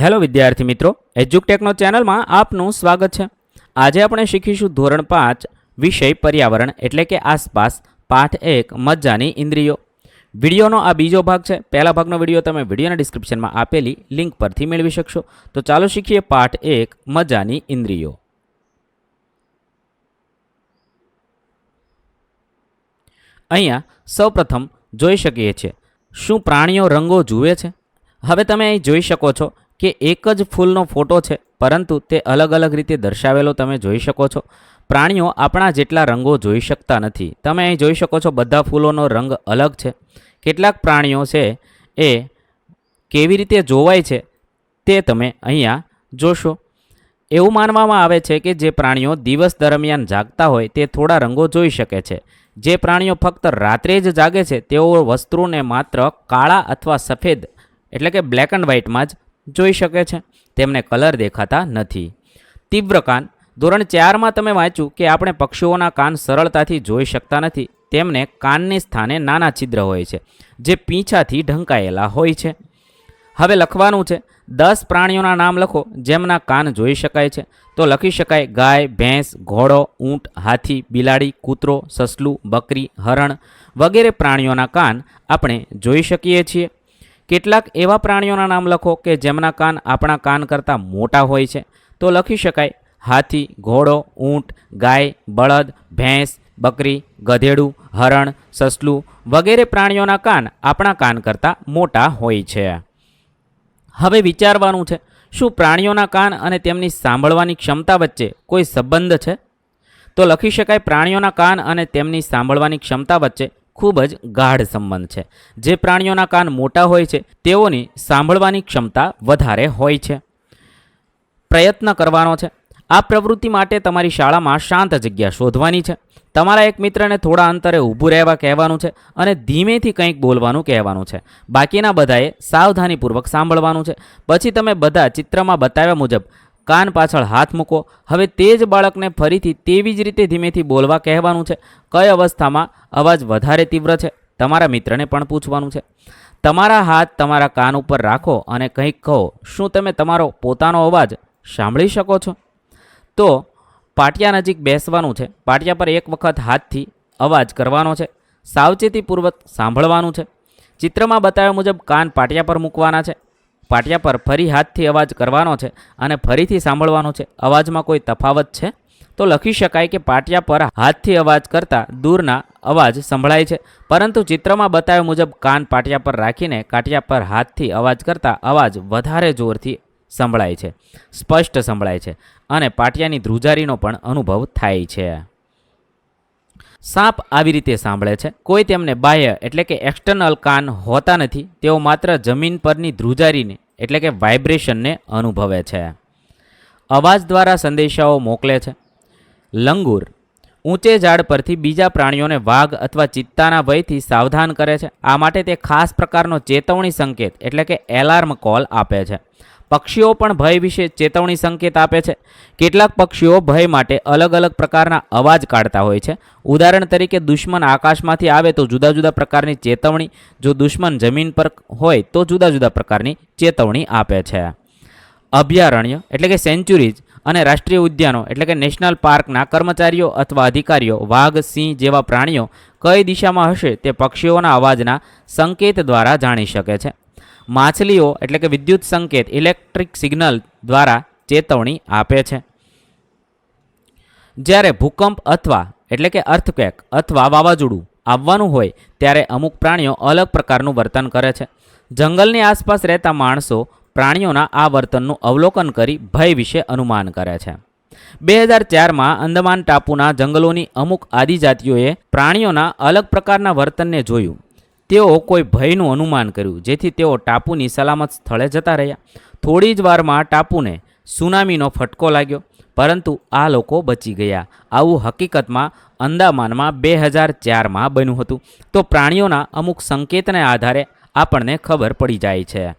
Hello વિદ્યાર્થી મિત્રો એજ્યુકટેકનો ચેનલમાં આપનું સ્વાગત છે. આજે આપણે શીખીશું ધોરણ પાંચ, વિષય પર્યાવરણ, એટલે કે આસપાસ, પાઠ એક મજાની ઇન્દ્રિયો. વિડીયોનો આ બીજો ભાગ છે. પહેલા ભાગનો વીડિયો તમે વિડીયોના ડિસ્ક્રિપ્શનમાં આપેલી લિંક પરથી મેળવી શકશો. તો ચાલો શીખીએ પાઠ એક મજાની ઇન્દ્રિયો. અહીંયા સૌપ્રથમ જોઈ શકીએ છીએ, શું પ્રાણીઓ રંગો જુએ છે? હવે તમે અહીં જોઈ શકો છો કે એક જ ફૂલનો ફોટો છે, પરંતુ તે અલગ અલગ રીતે દર્શાવેલો તમે જોઈ શકો છો. પ્રાણીઓ આપણા જેટલા રંગો જોઈ શકતા નથી. તમે અહીં જોઈ શકો છો બધા ફૂલોનો રંગ અલગ છે. કેટલાક પ્રાણીઓ છે એ કેવી રીતે જોવાય છે તે તમે અહીંયા જોશો. એવું માનવામાં આવે છે કે જે પ્રાણીઓ દિવસ દરમિયાન જાગતા હોય તે થોડા રંગો જોઈ શકે છે. જે પ્રાણીઓ ફક્ત રાત્રે જ જાગે છે તેઓ વસ્ત્રોને માત્ર કાળા અથવા સફેદ, એટલે કે બ્લેક એન્ડ વ્હાઇટમાં જ જોઈ શકે છે. તેમને કલર દેખાતા નથી. તીવ્ર કાન. ધોરણ ચારમાં તમે વાંચ્યું કે આપણે પક્ષીઓના કાન સરળતાથી જોઈ શકતા નથી. તેમને કાનની સ્થાને નાના છિદ્ર હોય છે, જે પીંછાથી ઢંકાયેલા હોય છે. હવે લખવાનું છે, દસ પ્રાણીઓના નામ લખો, જેમના કાન જોઈ શકાય છે. તો લખી શકાય ગાય, ભેંસ, ઘોડો, ઊંટ, હાથી, બિલાડી, કૂતરો, સસલું, બકરી, હરણ વગેરે પ્રાણીઓના કાન આપણે જોઈ શકીએ છીએ. કેટલાક એવા પ્રાણીઓના નામ લખો કે જેમના કાન આપણા કાન કરતાં મોટા હોય છે. તો લખી શકાય. હાથી, ઘોડો, ઊંટ, ગાય, બળદ, ભેંસ, બકરી, ગધેડું, હરણ, સસલું વગેરે પ્રાણીઓના કાન આપણા કાન કરતાં મોટા હોય છે. હવે વિચારવાનું છે, શું પ્રાણીઓના કાન અને તેમની સાંભળવાની ક્ષમતા વચ્ચે કોઈ સંબંધ છે? તો લખી શકાય પ્રાણીઓના કાન અને તેમની સાંભળવાની ક્ષમતા વચ્ચે ખૂબ જ ગાઢ સંબંધ છે. જે પ્રાણીઓના કાન મોટા હોય છે, તેઓની સાંભળવાની ક્ષમતા વધારે હોય છે. પ્રયત્ન કરવાનો છે. આ પ્રવૃત્તિ માટે તમારી શાળામાં શાંત જગ્યા શોધવાની છે. તમારા એક મિત્રને થોડા અંતરે ઊભું રહેવા કહેવાનું છે અને ધીમેથી કંઈક બોલવાનું કહેવાનું છે. બાકીના બધાએ સાવધાનીપૂર્વક સાંભળવાનું છે. પછી તમે બધા ચિત્રમાં બતાવ્યા મુજબ કાન પાછળ હાથ મૂકો. હવે તે જ બાળકને ફરીથી તેવી જ રીતે ધીમેથી બોલવા કહેવાનું છે. કઈ અવસ્થામાં? અવાજ વધારે તીવ્ર છે. તમારા મિત્રને પણ પૂછવાનું છે. તમારા હાથ તમારા કાન ઉપર રાખો અને કંઈક કહો. શું તમે તમારો પોતાનો અવાજ સાંભળી શકો છો? તો પાટિયા નજીક બેસવાનું છે. પાટિયા પર એક વખત હાથથી અવાજ કરવાનો છે. સાવચેતીપૂર્વક સાંભળવાનું છે. ચિત્રમાં બતાવ્યા મુજબ કાન પાટિયા પર મૂકવાના છે. પાટિયા પર ફરી હાથથી અવાજ કરવાનો છે અને ફરીથી સાંભળવાનો છે. અવાજમાં કોઈ તફાવત છે? તો લખી શકાય કે પાટિયા પર હાથથી અવાજ કરતાં દૂરના અવાજ સંભળાય છે. પરંતુ ચિત્રમાં બતાવ્યા મુજબ કાન પાટિયા પર રાખીને કાટિયા પર હાથથી અવાજ કરતાં અવાજ વધારે જોરથી સંભળાય છે. સ્પષ્ટ સંભળાય છે અને પાટિયાની ધ્રુજારીનો પણ અનુભવ થાય છે. સાપ આવી રીતે સાંભળે છે. કોઈ તેમને બાહ્ય એટલે કે એક્સટર્નલ કાન હોતા નથી, તેઓ માત્ર જમીન પરની ધ્રુજારીને એટલે કે વાઇબ્રેશનને અનુભવે છે. અવાજ દ્વારા સંદેશાઓ મોકલે છે. લંગૂર. ઊંચે ઝાડ પરથી બીજા પ્રાણીઓને વાઘ અથવા ચિત્તાના ભયથી સાવધાન કરે છે. આ માટે તે ખાસ પ્રકારનો ચેતવણી સંકેત એટલે કે એલાર્મ કોલ આપે છે. પક્ષીઓ પણ ભય વિશે ચેતવણી સંકેત આપે છે. કેટલાક પક્ષીઓ ભય માટે અલગ અલગ પ્રકારના અવાજ કાઢતા હોય છે. ઉદાહરણ તરીકે દુશ્મન આકાશમાંથી આવે તો જુદા જુદા પ્રકારની ચેતવણી, જો દુશ્મન જમીન પર હોય તો જુદા જુદા પ્રકારની ચેતવણી આપે છે. અભયારણ્ય એટલે કે સેન્ચ્યુરીઝ અને રાષ્ટ્રીય ઉદ્યાનો એટલે કે નેશનલ પાર્કના કર્મચારીઓ અથવા અધિકારીઓ, વાઘ, સિંહ જેવા પ્રાણીઓ કઈ દિશામાં હશે તે પક્ષીઓના અવાજના સંકેત દ્વારા જાણી શકે છે. માછલીઓ એટલે કે વિદ્યુત સંકેત, ઇલેક્ટ્રિક સિગ્નલ દ્વારા ચેતવણી આપે છે. જ્યારે ભૂકંપ અથવા એટલે કે અર્થક્વેક અથવા વાવાઝોડું આવવાનું હોય, ત્યારે અમુક પ્રાણીઓ અલગ પ્રકારનું વર્તન કરે છે. જંગલની આસપાસ રહેતા માણસો પ્રાણીઓના આ વર્તનનું અવલોકન કરી ભય વિશે અનુમાન કરે છે. બે હજાર ચારમાં અંદમાન ટાપુના જંગલોની અમુક આદિજાતિઓએ પ્રાણીઓના અલગ પ્રકારના વર્તનને જોયું. તેઓ કોઈ ભયનું અનુમાન કર્યું, જેથી તેઓ ટાપુની સલામત સ્થળે જતા રહ્યા. થોડી જ વારમાં ટાપુને સુનામીનો ફટકો લાગ્યો, પરંતુ આ લોકો બચી ગયા. આવું હકીકતમાં અંદામાનમાં બે હજાર ચારમાં બન્યું હતું. તો પ્રાણીઓના અમુક સંકેતને આધારે આપણને ખબર પડી જાય છે.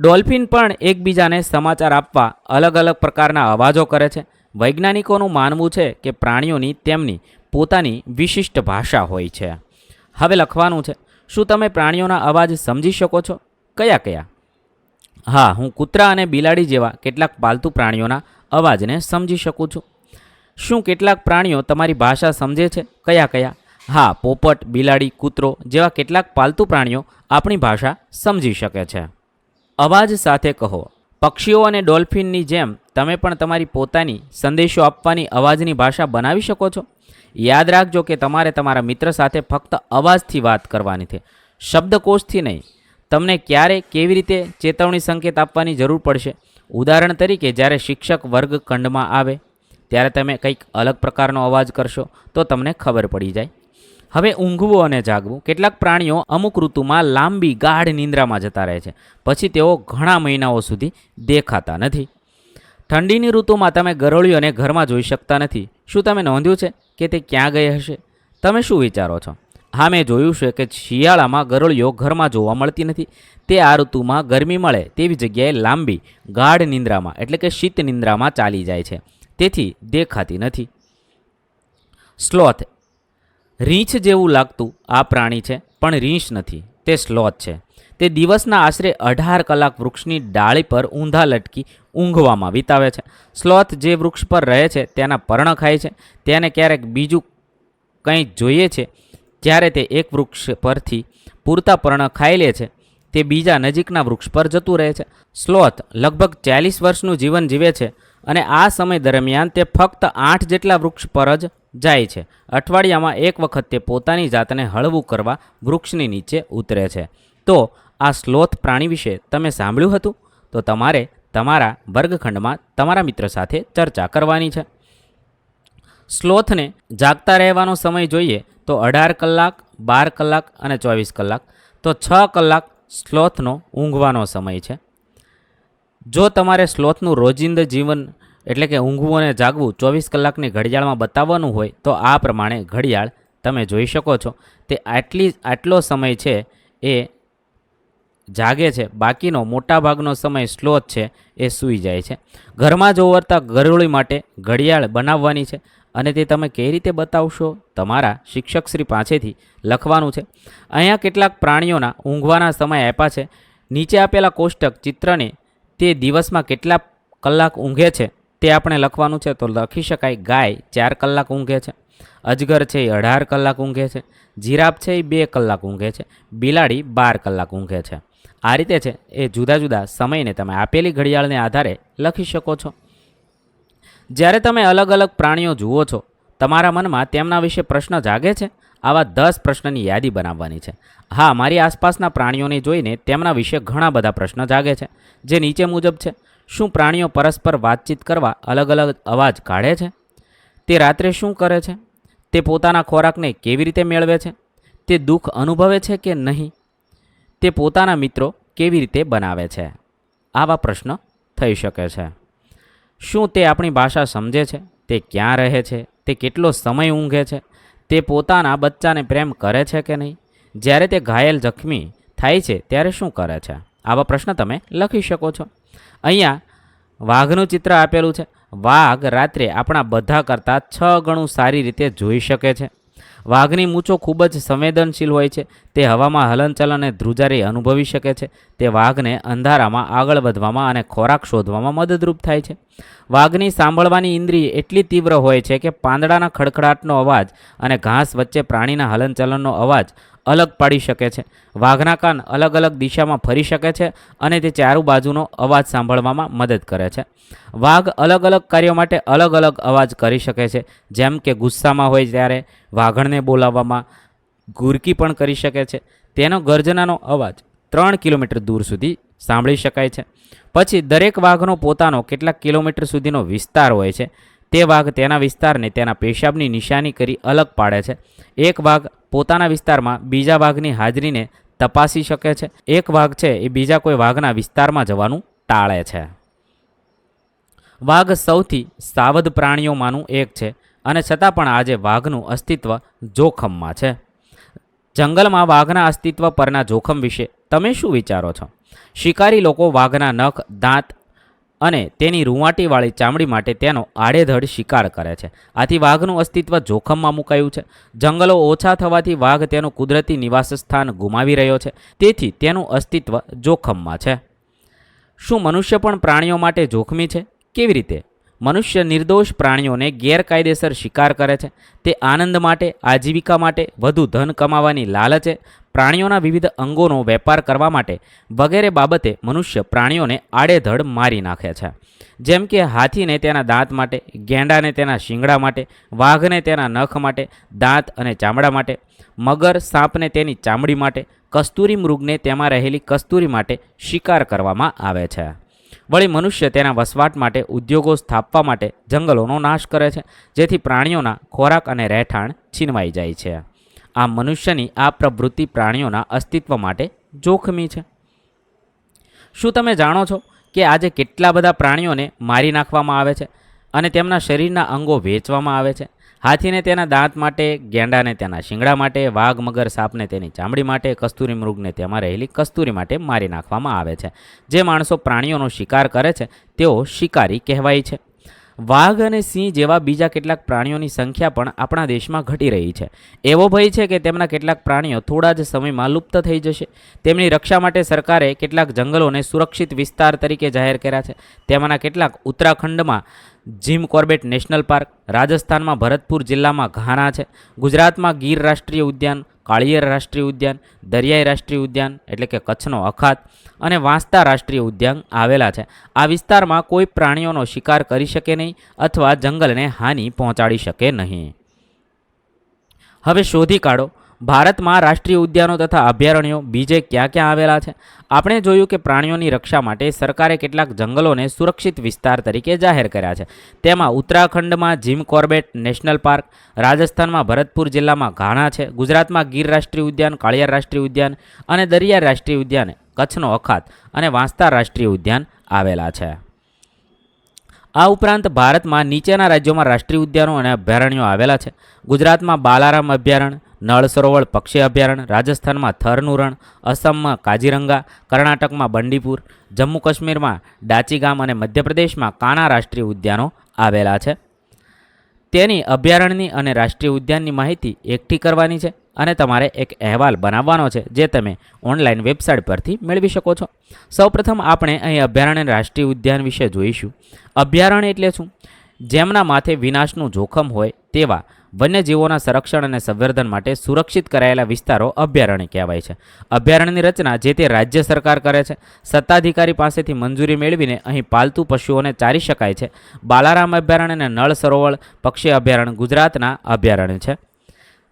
ડોલ્ફિન પણ એકબીજાને સમાચાર આપવા અલગ અલગ પ્રકારના અવાજો કરે છે. વૈજ્ઞાનિકોનું માનવું છે કે પ્રાણીઓની તેમની પોતાની વિશિષ્ટ ભાષા હોય છે. હવે લખવાનું છે. શું તમે પ્રાણીઓના અવાજ સમજી શકો છો? કયા કયા? હા, હું કૂતરા અને બિલાડી જેવા કેટલાક પાલતુ પ્રાણીઓના અવાજને સમજી શકું છું. શું કેટલાક પ્રાણીઓ તમારી ભાષા સમજે છે? કયા કયા? હા, પોપટ, બિલાડી, કૂતરો જેવા કેટલાક પાલતુ પ્રાણીઓ આપણી ભાષા સમજી શકે છે. અવાજ સાથે કહો. પક્ષીઓ અને ડોલ્ફિનની જેમ તમે પણ તમારી પોતાની સંદેશો આપવાની અવાજની ભાષા બનાવી શકો છો? યાદ રાખજો કે તમારે તમારા મિત્ર સાથે ફક્ત અવાજથી વાત કરવાની છે. શબ્દકોશથી નહીં. તમને ક્યારે કેવી રીતે ચેતવણી સંકેત આપવાની જરૂર પડશે? ઉદાહરણ તરીકે, જ્યારે શિક્ષક વર્ગખંડમાં આવે, ત્યારે તમે કંઈક અલગ પ્રકારનો અવાજ કરશો, તો તમને ખબર પડી જાય. હવે ઊંઘવું અને જાગવું. કેટલાક પ્રાણીઓ અમુક ઋતુમાં લાંબી ગાઢ નિંદ્રામાં જતા રહે છે. પછી તેઓ ઘણા મહિનાઓ સુધી દેખાતા નથી. ઠંડીની ઋતુમાં તમે ગરોળીઓને ઘરમાં જોઈ શકતા નથી. શું તમે નોંધ્યું છે કે તે ક્યાં ગઈ હશે? તમે શું વિચારો છો? હા, મેં જોયું છે કે શિયાળામાં ગરોળીઓ ઘરમાં જોવા મળતી નથી. તે આ ઋતુમાં ગરમી મળે તેવી જગ્યાએ લાંબી, ગાઢ નિંદ્રામાં, એટલે કે શીત નિંદ્રામાં ચાલી જાય છે. તેથી દેખાતી નથી. સ્લોથ. રીંછ જેવું લાગતું આ પ્રાણી છે, પણ રીંછ નથી. તે સ્લોથ છે. તે દિવસના આશરે અઢાર કલાક વૃક્ષની ડાળી પર ઊંધા લટકી ઊંઘવામાં વિતાવે છે. સ્લોથ જે વૃક્ષ પર રહે છે, તેના પર્ણ ખાય છે. તેને ક્યારેક બીજું કંઈ જોઈએ છે જ્યારે તે એક વૃક્ષ પરથી પૂરતા પર્ણ ખાઈ લે છે. તે બીજા નજીકના વૃક્ષ પર જતું રહે છે. સ્લોથ લગભગ ચાલીસ વર્ષનું જીવન જીવે છે. અને આ સમય દરમિયાન તે ફક્ત આઠ જેટલા વૃક્ષ પર જ જાય છે. અઠવાડિયામાં એક વખત તે પોતાની જાતને હળવું કરવા વૃક્ષની નીચે ઉતરે છે. તો આ સ્લોથ પ્રાણી વિશે તમે સાંભળ્યું હતું? તો તમારે તમારા વર્ગખંડમાં તમારા મિત્ર સાથે ચર્ચા કરવાની છે. સ્લોથને જાગતા રહેવાનો સમય જોઈએ તો અઢાર કલાક, બાર કલાક અને ચોવીસ કલાક. તો છ કલાક સ્લોથનો ઊંઘવાનો સમય છે. જો તમારે સ્લોથનું રોજિંદા જીવન, એટલે કે ઊંઘવું અને જાગવું, ચોવીસ કલાકની ઘડિયાળમાં બતાવવાનું હોય, તો આ પ્રમાણે ઘડિયાળ તમે જોઈ શકો છો. તે આટલી આટલો સમય છે, એ જાગે છે. બાકીનો મોટાભાગનો સમય સ્લોથ છે, એ સૂઈ જાય છે. ઘરમાં જોવરતા ગરોળી માટે ઘડિયાળ બનાવવાની છે. અને તે તમે કઈ રીતે બતાવશો? તમારા શિક્ષકશ્રી પાસેથી લખવાનું છે. અહીંયા કેટલાક પ્રાણીઓના ઊંઘવાના સમય આપ્યા છે. નીચે આપેલા કોષ્ટક ચિત્રને તે દિવસમાં કેટલા કલાક ઊંઘે છે તે આપણે લખવાનું છે તો લખી શકાય ગાય ચાર કલાક ઊંઘે છે, અજગર છે એ અઢાર કલાક ઊંઘે છે, જીરાફ છે એ બે કલાક ઊંઘે છે, બિલાડી બાર કલાક ઊંઘે છે. આ રીતે છે એ જુદા જુદા સમયને તમે આપેલી ઘડિયાળને આધારે લખી શકો છો. જ્યારે તમે અલગ અલગ પ્રાણીઓ જુઓ છો, તમારા મનમાં તેમના વિશે પ્રશ્ન જાગે છે? આવા દસ પ્રશ્નની યાદી બનાવવાની છે. હા, મારી આસપાસના પ્રાણીઓને જોઈને તેમના વિશે ઘણા બધા પ્રશ્ન જાગે છે, જે નીચે મુજબ છે. શું પ્રાણીઓ પરસ્પર વાતચીત કરવા અલગ અલગ અવાજ કાઢે છે? તે રાત્રે શું કરે છે? તે પોતાના ખોરાકને કેવી રીતે મેળવે છે? તે દુઃખ અનુભવે છે કે નહીં? તે પોતાના મિત્રો કેવી રીતે બનાવે છે? આવા પ્રશ્ન થઈ શકે છે. શું તે આપણી ભાષા સમજે છે? તે ક્યાં રહે છે? તે કેટલો સમય ઊંઘે છે? તે પોતાના બચ્ચાને પ્રેમ કરે છે કે નહીં? જ્યારે તે ઘાયલ જખમી થાય છે, ત્યારે શું કરે છે? આવા પ્રશ્ન તમે લખી શકો છો. અહીંયા વાઘનું ચિત્ર આપેલું છે. વાઘ રાત્રે આપણા બધા કરતાં છ ગણું સારી રીતે જોઈ શકે છે. વાઘની મૂછો ખૂબ જ સંવેદનશીલ હોય છે. તે હવામાં હલનચલન અને ધ્રુજારી અનુભવી શકે છે. તે વાઘને અંધારામાં આગળ વધવામાં અને ખોરાક શોધવામાં મદદરૂપ થાય છે. વાઘની સાંભળવાની ઇન્દ્રિય એટલી તીવ્ર હોય છે કે પાંદડાના ખડખડાટનો અવાજ અને ઘાસ વચ્ચે પ્રાણીના હલનચલનનો અવાજ અલગ પાડી શકે છે. વાઘના કાન અલગ અલગ દિશામાં ફરી શકે છે અને તે ચારુ બાજુનો અવાજ સાંભળવામાં મદદ કરે છે. વાઘ અલગ અલગ કાર્યો માટે અલગ અલગ અવાજ કરી શકે છે. જેમ કે ગુસ્સામાં હોય ત્યારે વાઘણને બોલાવવામાં ગુરકી પણ કરી શકે છે. તેનો ગર્જનાનો અવાજ ત્રણ કિલોમીટર દૂર સુધી સાંભળી શકાય છે. પછી દરેક વાઘનો પોતાનો કેટલાક કિલોમીટર સુધીનો વિસ્તાર હોય છે. તે વાઘ તેના વિસ્તારને તેના પેશાબની નિશાની કરી અલગ પાડે છે. એક વાઘ પોતાના વિસ્તારમાં બીજા વાઘની હાજરીને તપાસી શકે છે. એક વાઘ છે એ બીજા કોઈ વાઘના વિસ્તારમાં જવાનું ટાળે છે. વાઘ સૌથી સાવધ પ્રાણીઓમાંનું એક છે અને છતાં પણ આજે વાઘનું અસ્તિત્વ જોખમમાં છે. જંગલમાં વાઘના અસ્તિત્વ પરના જોખમ વિશે તમે શું વિચારો છો? શિકારી લોકો વાઘના નખ, દાંત અને તેની રૂંવાટીવાળી ચામડી માટે તેનો આડેધડ શિકાર કરે છે. આથી વાઘનું અસ્તિત્વ જોખમમાં મુકાયું છે. જંગલો ઓછા થવાથી વાઘ તેનું કુદરતી નિવાસસ્થાન ગુમાવી રહ્યો છે. તેથી તેનું અસ્તિત્વ જોખમમાં છે. શું મનુષ્ય પણ પ્રાણીઓ માટે જોખમી છે? કેવી રીતે? મનુષ્ય નિર્દોષ પ્રાણીઓને ગેરકાયદેસર શિકાર કરે છે. તે આનંદ માટે, આજીવિકા માટે વધુ ધન કમાવાની લાલચે પ્રાણીઓના વિવિધ અંગોનો વેપાર કરવા માટે વગેરે બાબતે મનુષ્ય પ્રાણીઓને આડેધડ મારી નાખે છે. જેમ કે હાથીને તેના દાંત માટે, ગેંડાને તેના શિંગડા માટે, વાઘને તેના નખ માટે, દાંત અને ચામડા માટે, મગર, સાપને તેની ચામડી માટે, કસ્તુરી મૃગને તેમાં રહેલી કસ્તુરી માટે શિકાર કરવામાં આવે છે. વળી મનુષ્ય તેના વસવાટ માટે ઉદ્યોગો સ્થાપવા માટે જંગલોનો નાશ કરે છે, જેથી પ્રાણીઓના ખોરાક અને રહેઠાણ છીનવાઈ જાય છે. આમ મનુષ્યની આ પ્રવૃત્તિ પ્રાણીઓના અસ્તિત્વ માટે જોખમી છે. શું તમે જાણો છો કે આજે કેટલા બધા પ્રાણીઓને મારી નાખવામાં આવે છે અને તેમના શરીરના અંગો વેચવામાં આવે છે? હાથીને તેના દાંત માટે, ગેંડાને તેના શિંગડા માટે, વાઘ મગર સાપને તેની ચામડી માટે, કસ્તુરી મૃગને તેમાં રહેલી કસ્તુરી માટે મારી નાખવામાં આવે છે. જે માણસો પ્રાણીઓનો શિકાર કરે છે, તેઓ શિકારી કહેવાય છે. વાઘ અને સિંહ જેવા બીજા કેટલાક પ્રાણીઓની સંખ્યા પણ આપણા દેશમાં ઘટી રહી છે. એવો ભય છે કે તેમના કેટલાક પ્રાણીઓ થોડા જ સમયમાં લુપ્ત થઈ જશે. તેમની રક્ષા માટે સરકારે કેટલાક જંગલોને સુરક્ષિત વિસ્તાર તરીકે જાહેર કર્યા છે. તેમાંના કેટલાક ઉત્તરાખંડમાં જીમ કોર્બેટ નેશનલ પાર્ક, રાજસ્થાનમાં ભરતપુર જિલ્લામાં ઘાના છે. ગુજરાતમાં ગીર રાષ્ટ્રીય ઉદ્યાન કાળિયેર રાષ્ટ્રીય ઉદ્યાન, દરિયાઈ રાષ્ટ્રીય ઉદ્યાન એટલે કે કચ્છનો અખાત અને વાંસદા રાષ્ટ્રીય ઉદ્યાન આવેલા છે. આ વિસ્તારમાં કોઈ પ્રાણીઓનો શિકાર કરી શકે નહીં અથવા જંગલને હાનિ પહોંચાડી શકે નહીં. હવે શોધી કાઢો ભારતમાં રાષ્ટ્રીય ઉદ્યાનો તથા અભયારણ્યો બીજે ક્યાં ક્યાં આવેલા છે? આપણે જોયું કે પ્રાણીઓની રક્ષા માટે સરકારે કેટલાક જંગલોને સુરક્ષિત વિસ્તાર તરીકે જાહેર કર્યા છે. તેમાં ઉત્તરાખંડમાં જીમ કોર્બેટ નેશનલ પાર્ક, રાજસ્થાનમાં ભરતપુર જિલ્લામાં ઘાણા છે, ગુજરાતમાં ગીર રાષ્ટ્રીય ઉદ્યાન કાળિયાર રાષ્ટ્રીય ઉદ્યાન અને દરિયા રાષ્ટ્રીય ઉદ્યાન, કચ્છનો અખાત અને વાંસતા રાષ્ટ્રીય ઉદ્યાન આવેલા છે. આ ઉપરાંત ભારતમાં નીચેના રાજ્યોમાં રાષ્ટ્રીય ઉદ્યાનો અને અભયારણ્યો આવેલા છે. ગુજરાતમાં બાલારામ અભયારણ્ય નળ સરોવર પક્ષી અભયારણ્ય, રાજસ્થાનમાં થરનું રણ, અસમમાં કાજીરંગા કર્ણાટકમાં બંડીપુર જમ્મુ કાશ્મીરમાં ડાચીગામ અને મધ્યપ્રદેશમાં કાણા રાષ્ટ્રીય ઉદ્યાનો આવેલા છે. તેની અભયારણ્યની અને રાષ્ટ્રીય ઉદ્યાનની માહિતી એકઠી કરવાની છે અને તમારે એક અહેવાલ બનાવવાનો છે જે તમે ઓનલાઈન વેબસાઇટ પરથી મેળવી શકો છો. સૌપ્રથમ આપણે અહીં અભયારણ્ય રાષ્ટ્રીય ઉદ્યાન વિશે જોઈશું. અભયારણ્ય એટલે શું? જેમના માથે વિનાશનું જોખમ હોય તેવા વન્યજીવોના સંરક્ષણ અને સંવર્ધન માટે સુરક્ષિત કરાયેલા વિસ્તારો અભયારણ્ય કહેવાય છે. અભયારણ્યની રચના જે તે રાજ્ય સરકાર કરે છે. સત્તાધિકારી પાસેથી મંજૂરી મેળવીને અહીં પાલતુ પશુઓને ચારી શકાય છે. બાલારામ અભયારણ્ય અને નળ સરોવર પક્ષી અભયારણ્ય ગુજરાતના અભયારણ્ય છે.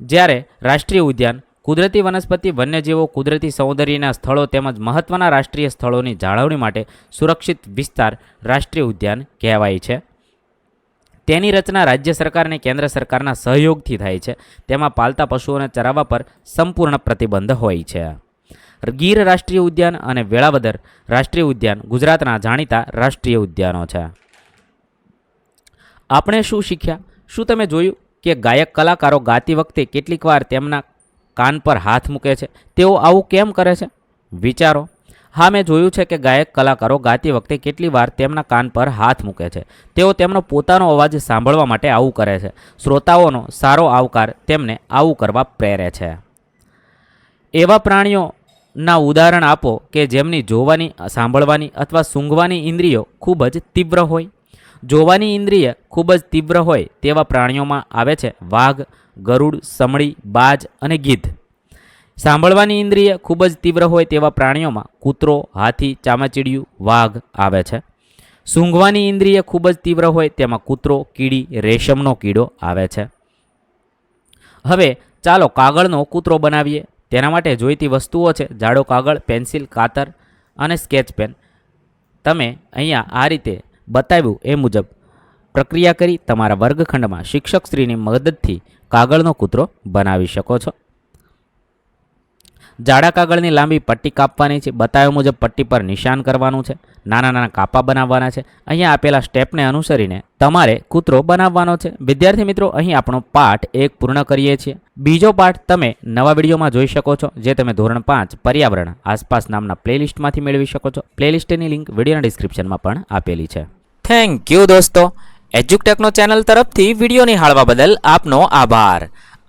જ્યારે રાષ્ટ્રીય ઉદ્યાન, કુદરતી વનસ્પતિ, વન્યજીવો, કુદરતી સૌંદર્યના સ્થળો તેમજ મહત્ત્વના રાષ્ટ્રીય સ્થળોની જાળવણી માટે સુરક્ષિત વિસ્તાર રાષ્ટ્રીય ઉદ્યાન કહેવાય છે. તેની રચના રાજ્ય સરકાર અને કેન્દ્ર સરકારના સહયોગથી થાય છે. તેમાં પાલતા પશુઓને ચરાવવા પર સંપૂર્ણ પ્રતિબંધ હોય છે. ગીર રાષ્ટ્રીય ઉદ્યાન અને વેળાવદર રાષ્ટ્રીય ઉદ્યાન ગુજરાતના જાણીતા રાષ્ટ્રીય ઉદ્યાનો છે. આપણે શું શીખ્યા? શું તમે જોયું કે ગાયક કલાકારો ગાતી વખતે કેટલીક વાર તેમના કાન પર હાથ મૂકે છે? તેઓ આવું કેમ કરે છે? વિચારો. હા, મેં જોયું છે કે ગાયક કલાકારો ગાતી વખતે કેટલી વાર તેમના કાન પર હાથ મૂકે છે. તેઓ તેમનો પોતાનો અવાજ સાંભળવા માટે આવું કરે છે. શ્રોતાઓનો સારો આવકાર તેમને આવું કરવા પ્રેરે છે. એવા પ્રાણીઓના ઉદાહરણ આપો કે જેમની જોવાની, સાંભળવાની અથવા સૂંઘવાની ઇન્દ્રિયો ખૂબ જ તીવ્ર હોય. જોવાની ઇન્દ્રિય ખૂબ જ તીવ્ર હોય તેવા પ્રાણીઓમાં આવે છે વાઘ, ગરુડ, સમળી, બાજ અને ગીધ. સાંભળવાની ઇન્દ્રિય ખૂબ જ તીવ્ર હોય તેવા પ્રાણીઓમાં કૂતરો, હાથી, ચામાચીડિયું, વાઘ આવે છે. સૂંઘવાની ઇન્દ્રિય ખૂબ જ તીવ્ર હોય તેમાં કૂતરો, કીડી, રેશમનો કીડો આવે છે. હવે ચાલો કાગળનો કૂતરો બનાવીએ. તેના માટે જોઈતી વસ્તુઓ છે. જાડો કાગળ, પેન્સિલ, કાતર અને સ્કેચ પેન. તમે અહીંયા આ રીતે બતાવ્યું એ મુજબ પ્રક્રિયા કરી તમારા વર્ગખંડમાં શિક્ષકશ્રીની મદદથી કાગળનો કૂતરો બનાવી શકો છો. જાડા કાગળની લાંબી પટ્ટી કાપવાની છે, બતાવ્યા મુજબ પટ્ટી પર નિશાન કરવાનું છે, નાના નાના કાપા બનાવવાના છે. અહીંયા આપેલા સ્ટેપને અનુસરીને તમારે કૂતરો બનાવવાનો છે. વિદ્યાર્થી મિત્રો, અહીં આપણો પાઠ એક પૂર્ણ કરીએ છીએ. બીજો પાઠ તમે નવા વિડીયોમાં જોઈ શકો છો, જે તમે ધોરણ પાંચ પર્યાવરણ આસપાસ નામના પ્લેલિસ્ટમાંથી મેળવી શકો છો. પ્લેલિસ્ટની લિંક વિડીયોના ડિસ્ક્રિપ્શનમાં પણ આપેલી છે. થેન્ક યુ દોસ્તો. એજ્યુકટેકનો ચેનલ તરફથી વીડિયો નિહાળવા બદલ આપનો આભાર.